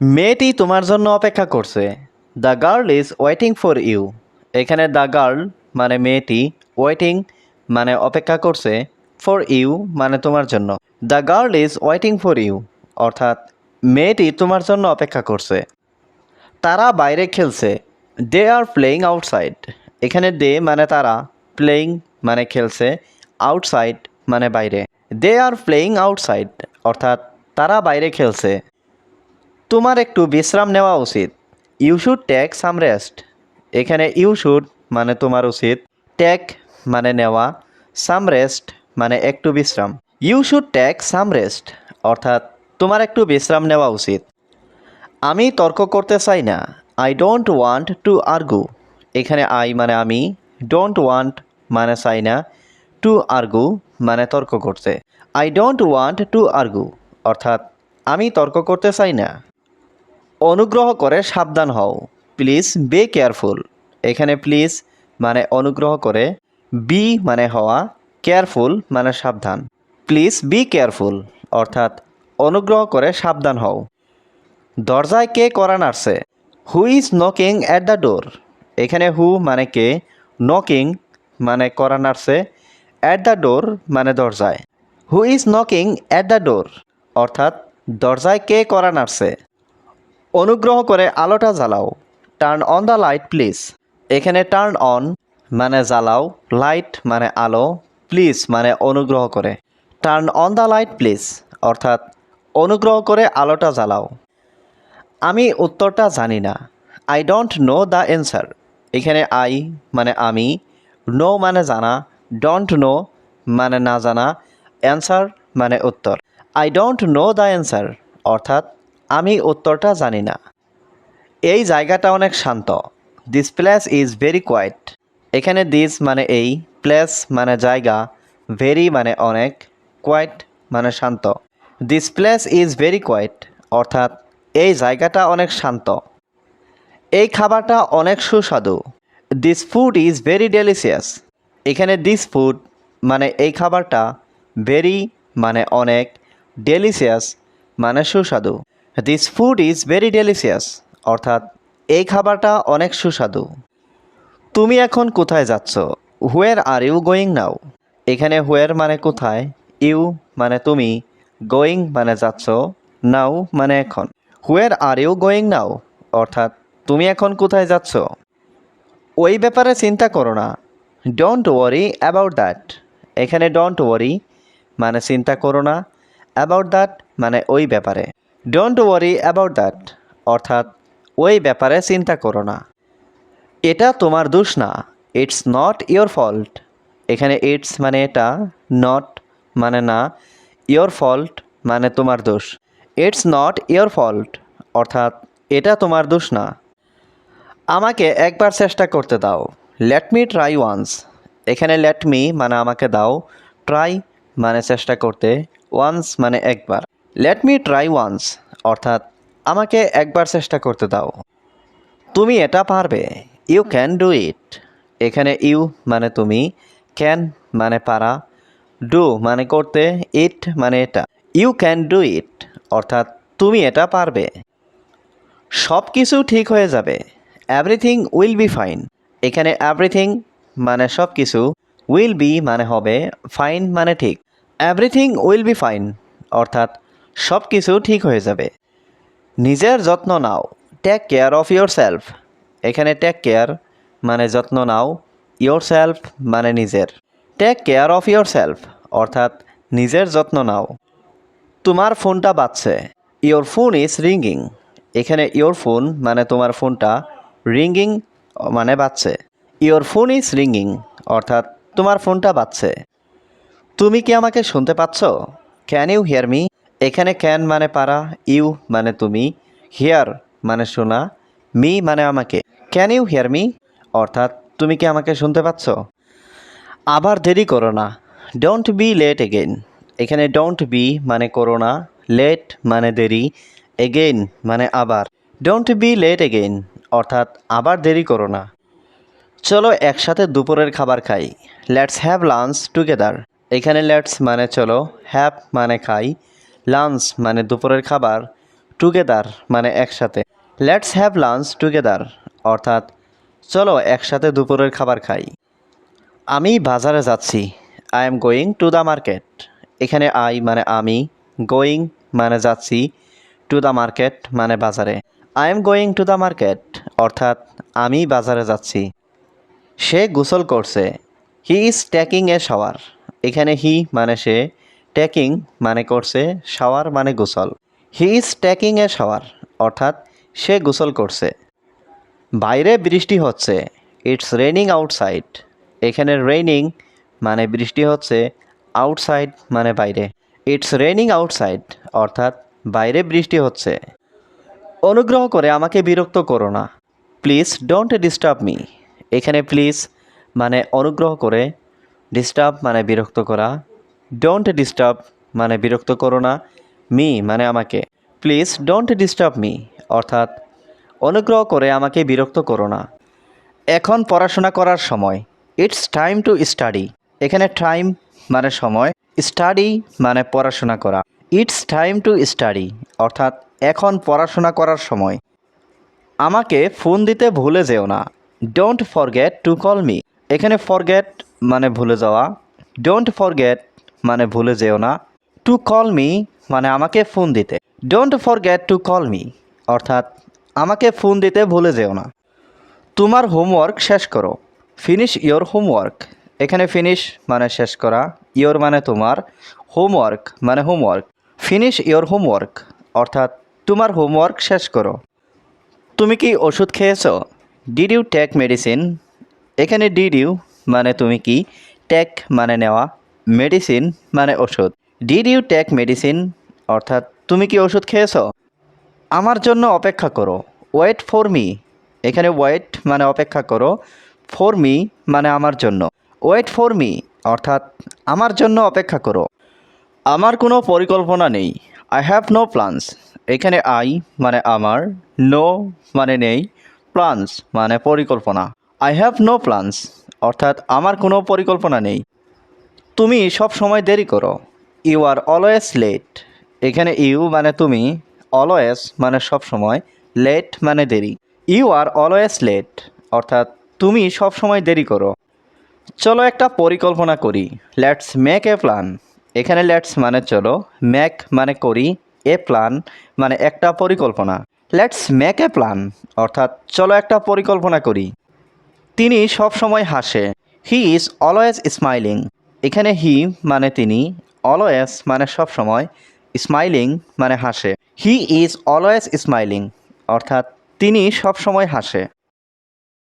মেয়েটি তোমার জন্য অপেক্ষা করছে। The girl is waiting for you এখানে দ্য গার্ল মানে মেয়েটি ওয়েটিং মানে অপেক্ষা করছে ফর ইউ মানে তোমার জন্য। The girl is waiting for you অর্থাৎ মেয়েটি তোমার জন্য অপেক্ষা করছে। তারা বাইরে খেলছে। দে আর প্লেয়িং আউটসাইড এখানে দে মানে তারা প্লেয়িং মানে খেলছে আউটসাইড মানে বাইরে। দে আর প্লেয়িং আউটসাইড অর্থাৎ তারা বাইরে খেলছে। তোমার একটু বিশ্রাম নেওয়া উচিত। You should take some rest এখানে ইউ শুড মানে তোমার উচিত। টেক মানে নেওয়া। সাম রেস্ট মানে একটু বিশ্রাম। You should take some rest অর্থাৎ তোমার একটু বিশ্রাম নেওয়া উচিত। আমি তর্ক করতে চাই না। I don't want to argue এখানে আই মানে আমি ডোন্ট ওয়ান্ট মানে চাই না। টু আর্গু মানে তর্ক করতে। I don't want to argue অর্থাৎ আমি তর্ক করতে চাই না। অনুগ্রহ করে সাবধান হও। প্লিজ বে কেয়ারফুল এখানে প্লিজ মানে অনুগ্রহ করে বি মানে হওয়া কেয়ারফুল মানে সাবধান। প্লিজ বি কেয়ারফুল অর্থাৎ অনুগ্রহ করে সাবধান হও। দরজায় কে করা নাড়ছে? Who is knocking at the door এখানে হু মানে কে নকিং মানে করা নাড়ছে অ্যাট দ্য ডোর মানে দরজায়। Who is knocking at the door অর্থাৎ দরজায় কে করা নাড়ছে? অনুগ্রহ করে আলোটা জ্বালাও। Turn on the light please এখানে টার্ন অন মানে জ্বালাও লাইট মানে আলো প্লিজ মানে অনুগ্রহ করে। Turn on the light please অর্থাৎ অনুগ্রহ করে আলোটা জ্বালাও। আমি উত্তরটা জানি না। I don't know the answer এখানে আই মানে আমি নো মানে জানা ডোন্ট নো মানে না জানা অ্যান্সার মানে উত্তর। I don't know the answer অর্থাৎ আমি উত্তরটা জানি না। এই জায়গাটা অনেক শান্ত। This place is very quiet এখানে দিস মানে এই প্লেস মানে জায়গা ভেরি মানে অনেক কোয়াইট মানে শান্ত। This place is very quiet অর্থাৎ এই জায়গাটা অনেক শান্ত। এই খাবারটা অনেক সুস্বাদু। This food is very delicious এখানে দিস ফুড মানে এই খাবারটা ভেরি মানে অনেক ডেলিশিয়াস মানে সুস্বাদু। This food is very delicious অর্থাৎ, এই খাবারটা অনেক সুস্বাদু। তুমি এখন কোথায় যাচ্ছ? হুয়ের আর ইউ গোয়িং নাও এখানে হুয়ের মানে কোথায়? ইউ মানে তুমি। গোয়িং মানে যাচ্ছ। নাও মানে এখন। হুয়ের আর ইউ গোয়িং নাও অর্থাৎ, তুমি এখন কোথায় যাচ্ছ? ওই ব্যাপারে চিন্তা করো না। ডোন্ট ওয়ারি অ্যাবাউট দ্যাট এখানে ডোন্ট ওয়ারি মানে চিন্তা করো না। অ্যাবাউট দ্যাট মানে ওই ব্যাপারে। ডোন্ট ওয়ারি অ্যাবাউট দ্যাট অর্থাৎ, ওই ব্যাপারে চিন্তা করো না। এটা তোমার দোষ না। ইটস নট ইয়োর ফল্ট এখানে ইটস মানে এটা নট মানে না। ইয়োর ফল্ট মানে তোমার দোষ। ইটস নট ইয়োর ফল্ট অর্থাৎ, এটা তোমার দোষ না। আমাকে একবার চেষ্টা করতে দাও। লেট মি ট্রাই ওয়ান্স এখানে লেট মি মানে আমাকে দাও। ট্রাই মানে চেষ্টা করতে। ওয়ান্স মানে একবার। লেট মি ট্রাই ওয়ান্স অর্থাৎ, আমাকে একবার চেষ্টা করতে দাও। তুমি এটা পারবে। ইউ ক্যান ডু ইট এখানে ইউ মানে তুমি ক্যান মানে পারা ডু মানে করতে ইট মানে এটা। ইউ ক্যান ডু ইট অর্থাৎ, তুমি এটা পারবে। সব কিছু ঠিক হয়ে যাবে। এভরিথিং উইল বি ফাইন এখানে এভরিথিং মানে সব কিছু উইল বি মানে হবে ফাইন মানে ঠিক। এভরিথিং উইল বি ফাইন অর্থাৎ সব কিছু ঠিক হয়ে যাবে। নিজের যত্ন নাও। Take care of yourself এখানে টেক কেয়ার মানে যত্ন নাও। ইয়োর সেলফ মানে নিজের। Take care of yourself অর্থাৎ নিজের যত্ন নাও। তোমার ফোনটা বাজছে। ইয়োর ফোন ইজ রিঙ্গিং এখানে ইয়োর ফোন মানে তোমার ফোনটা রিঙ্গিং মানে বাজছে। ইয়োর ফোন ইজ রিঙ্গিং অর্থাৎ তোমার ফোনটা বাজছে। তুমি কি আমাকে শুনতে পাচ্ছ? ক্যান ইউ হিয়ার মি এখানে ক্যান মানে পারা ইউ মানে তুমি হিয়ার মানে শোনা মি মানে আমাকে। ক্যান ইউ হিয়ার মি অর্থাৎ, তুমি কি আমাকে শুনতে পাচ্ছ? আবার দেরি করো না। ডোন্ট বি লেট এগেইন এখানে ডোন্ট বি মানে করো না লেট মানে দেরি এগেইন মানে আবার। ডোন্ট বি লেট এগেইন অর্থাৎ, আবার দেরি করো না। চলো একসাথে দুপুরের খাবার খাই। লেটস হ্যাভ লাঞ্চ টুগেদার এখানে লেটস মানে চলো হ্যাভ মানে খাই। লাঞ্চ মানে দুপুরের খাবার টুগেদার মানে একসাথে। লেটস হ্যাভ লাঞ্চ টুগেদার অর্থাৎ চলো একসাথে দুপুরের খাবার খাই। আমি বাজারে যাচ্ছি। I am going to the market এখানে আই মানে আমি গোয়িং মানে যাচ্ছি টু দ্য মার্কেট মানে বাজারে। I am going to the market অর্থাৎ আমি বাজারে যাচ্ছি। সে গোসল করছে। হি ইজ ট্যাকিং এ শাওয়ার এখানে হি মানে সে টেকিং মানে করছে শাওয়ার মানে গোসল। He is taking a shower অর্থাৎ সে গোসল করছে। বাইরে বৃষ্টি হচ্ছে ইটস রেনিং আউটসাইড এখানে রেনিং মানে বৃষ্টি হচ্ছে আউটসাইড মানে বাইরে। ইটস রেনিং আউটসাইড অর্থাৎ বাইরে বৃষ্টি হচ্ছে। অনুগ্রহ করে আমাকে বিরক্ত করো না। প্লিজ ডোন্ট ডিস্টার্ব মি এখানে প্লিজ মানে অনুগ্রহ করে ডিস্টার্ব মানে বিরক্ত করা। ডোন্ট ডিস্টার্ব মানে বিরক্ত করো না মি মানে আমাকে। প্লিজ ডোন্ট ডিস্টার্ব মি অর্থাৎ অনুগ্রহ করে আমাকে বিরক্ত করো না। এখন পড়াশোনা করার সময়। ইটস টাইম টু স্টাডি এখানে টাইম মানে সময়। স্টাডি মানে পড়াশোনা করা। ইটস টাইম টু স্টাডি অর্থাৎ এখন পড়াশোনা করার সময়। আমাকে ফোন দিতে ভুলে যেও না। Don't forget to call me এখানে ফরগেট মানে ভুলে যাওয়া। ডোন্ট ফরগেট মানে ভুলে যেও না। টু কল মি মানে আমাকে ফোন দিতে। Don't forget to call me অর্থাৎ, আমাকে ফোন দিতে ভুলে যেও না। তোমার হোমওয়ার্ক শেষ করো। ফিনিশ ইয়োর হোমওয়ার্ক এখানে ফিনিশ মানে শেষ করা। ইয়োর মানে তোমার। হোমওয়ার্ক মানে হোমওয়ার্ক ফিনিশ ইয়োর হোমওয়ার্ক অর্থাৎ, তোমার হোমওয়ার্ক শেষ করো। তুমি কি ওষুধ খেয়েছো? ডিড ইউ টেক মেডিসিন এখানে ডিড ইউ মানে তুমি কি? টেক মানে নেওয়া। মেডিসিন মানে ওষুধ। ডিড ইউ টেক মেডিসিন অর্থাৎ, তুমি কি ওষুধ খেয়েছো? আমার জন্য অপেক্ষা করো। ওয়েট ফর মি এখানে ওয়েট মানে অপেক্ষা করো। ফর মি মানে আমার জন্য। ওয়েট ফর মি অর্থাৎ, আমার জন্য অপেক্ষা করো। আমার কোনো পরিকল্পনা নেই। আই হ্যাভ নো প্ল্যান্স এখানে আই মানে আমার নো মানে নেই। প্ল্যান্স মানে পরিকল্পনা। আই হ্যাভ নো প্ল্যান্স অর্থাৎ, আমার কোনো পরিকল্পনা নেই। তুমি সব সময় দেরি করো। ইউ আর অলওয়েজ লেট এখানে ইউ মানে তুমি অলওয়েজ মানে সব সময় লেট মানে দেরি। ইউ আর অলওয়েজ লেট অর্থাৎ তুমি সব সময় দেরি করো। চলো একটা পরিকল্পনা করি। লেটস মেক এ প্ল্যান এখানে লেটস মানে চলো মেক মানে করি এ প্ল্যান মানে একটা পরিকল্পনা। লেটস মেক এ প্ল্যান অর্থাৎ চলো একটা পরিকল্পনা করি। তিনি সব সময় হাসে। হি ইজ অলওয়েজ স্মাইলিং এখানে হি মানে তিনি অলওয়েস মানে সব সময়, স্মাইলিং মানে হাসে। হি ইজ অলওয়েস স্মাইলিং, অর্থাৎ তিনি সব সময় হাসে।